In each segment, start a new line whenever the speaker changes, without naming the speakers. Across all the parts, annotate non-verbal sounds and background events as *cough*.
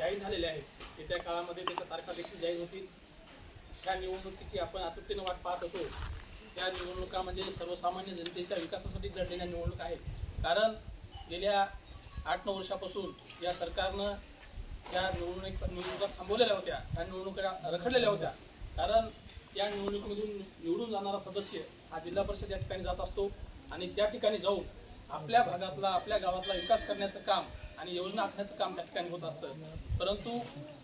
जाहीर झालेले आहेत येत्या काळामध्ये त्याच्या तारखा देखील जाहीर होतील. त्या निवडणुकीची आपण आतुरतेने वाट पाहत होतो. त्या निवडणुका म्हणजे सर्वसामान्य जनतेच्या विकासासाठी लढलेल्या निवडणुका आहेत. कारण गेल्या आठ नऊ वर्षापासून या सरकारनं त्या निवडणूक निवडणुका थांबवलेल्या होत्या. त्या निवडणुका रखडलेल्या होत्या. कारण या निवडणुकीमधून निवडून जाणारा सदस्य हा जिल्हा परिषद या ठिकाणी जात असतो आणि त्या ठिकाणी जाऊन आपल्या भागातला आपल्या गावातला विकास करण्याचं काम आणि योजना आखण्याचं काम त्या ठिकाणी होत असतं. परंतु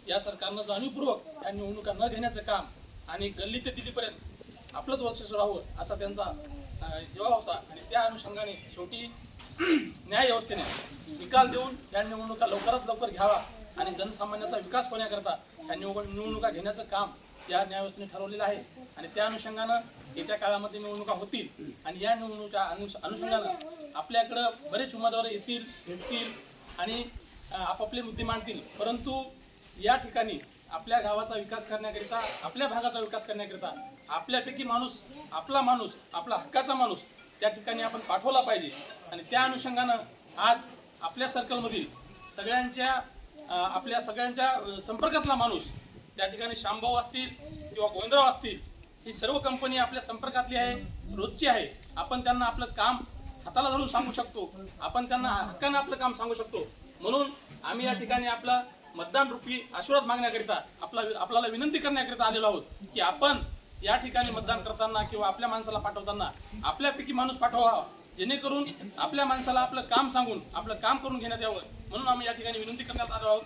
या सरकारनं जाणीवपूर्वक या निवडणुका न घेण्याचं काम आणि गल्ली ते दिल्लीपर्यंत आपलंच वर्चस्व राहावं असा त्यांचा जेव्हा होता. आणि त्या अनुषंगाने शेवटी *clears throat* न्याय व्यवस्थेने निकाल देऊन या निवडणुका लवकरात लवकर घ्यावा आणि जनसामान्याचा विकास होण्याकरता या निवड निवडणुका घेण्याचं काम या न्यायव्यवस्थेने ठरवलेलं आहे. आणि त्या अनुषंगानं येत्या काळामध्ये निवडणुका होतील. आणि या निवडणुका अनुष अनुषंगानं आपल्याकडं बरेच उमेदवार येतील भेटतील आणि आपापले मुद्दे मांडतील. परंतु या ठिकाणी आपल्या गावाचा विकास करण्याकरिता आपल्या भागाचा विकास करण्याकरिता आपल्यापैकी माणूस आपला माणूस आपला हक्काचा माणूस त्या ठिकाणी आपण पाठवला पाहिजे. आणि त्या अनुषंगानं आज आपल्या सर्कलमधील सगळ्यांच्या आपल्या सगळ्यांच्या संपर्कातला माणूस त्या ठिकाणी शांभाऊ असतील किंवा गोविंदराव असतील ही सर्व कंपनी आपल्या संपर्कातली आहे रोजची आहे. आपण त्यांना आपलं काम हाताला धरून सांगू शकतो. आपण त्यांना हक्काने आपलं काम सांगू शकतो. म्हणून आम्ही या ठिकाणी आपलं मतदान रूपी आशीर्वाद मागण्याकरिता आपला आपल्याला विनंती करण्याकरिता आलेलो आहोत की आपण या ठिकाणी मतदान करताना किंवा आपल्या माणसाला पाठवताना आपल्यापैकी माणूस पाठवा जेणेकरून आपल्या माणसाला आपलं काम सांगून आपलं काम करून घेण्यात यावं. म्हणून आम्ही या ठिकाणी विनंती करण्यात आलो आहोत.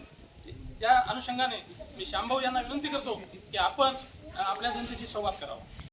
त्या अनुषंगाने मी शांभाऊ यांना विनंती करतो की आपण आपल्या जनतेशी संवाद करावा.